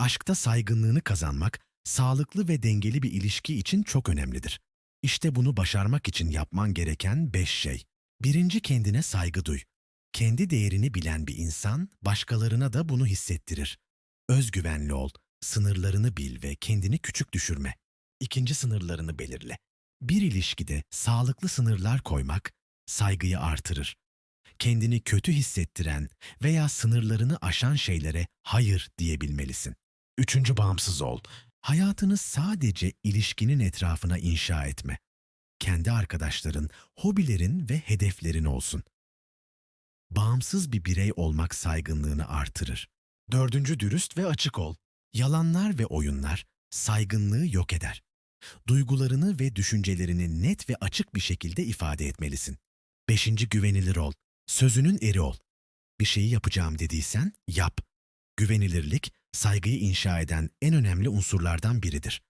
Aşkta saygınlığını kazanmak, sağlıklı ve dengeli bir ilişki için çok önemlidir. İşte bunu başarmak için yapman gereken beş şey. Birinci kendine saygı duy. Kendi değerini bilen bir insan, başkalarına da bunu hissettirir. Özgüvenli ol, sınırlarını bil ve kendini küçük düşürme. İkinci sınırlarını belirle. Bir ilişkide sağlıklı sınırlar koymak, saygıyı artırır. Kendini kötü hissettiren veya sınırlarını aşan şeylere hayır diyebilmelisin. Üçüncü bağımsız ol. Hayatını sadece ilişkinin etrafına inşa etme. Kendi arkadaşların, hobilerin ve hedeflerin olsun. Bağımsız bir birey olmak saygınlığını artırır. Dördüncü dürüst ve açık ol. Yalanlar ve oyunlar saygınlığı yok eder. Duygularını ve düşüncelerini net ve açık bir şekilde ifade etmelisin. Beşinci güvenilir ol. Sözünün eri ol. Bir şeyi yapacağım dediysen yap. Güvenilirlik, saygıyı inşa eden en önemli unsurlardan biridir.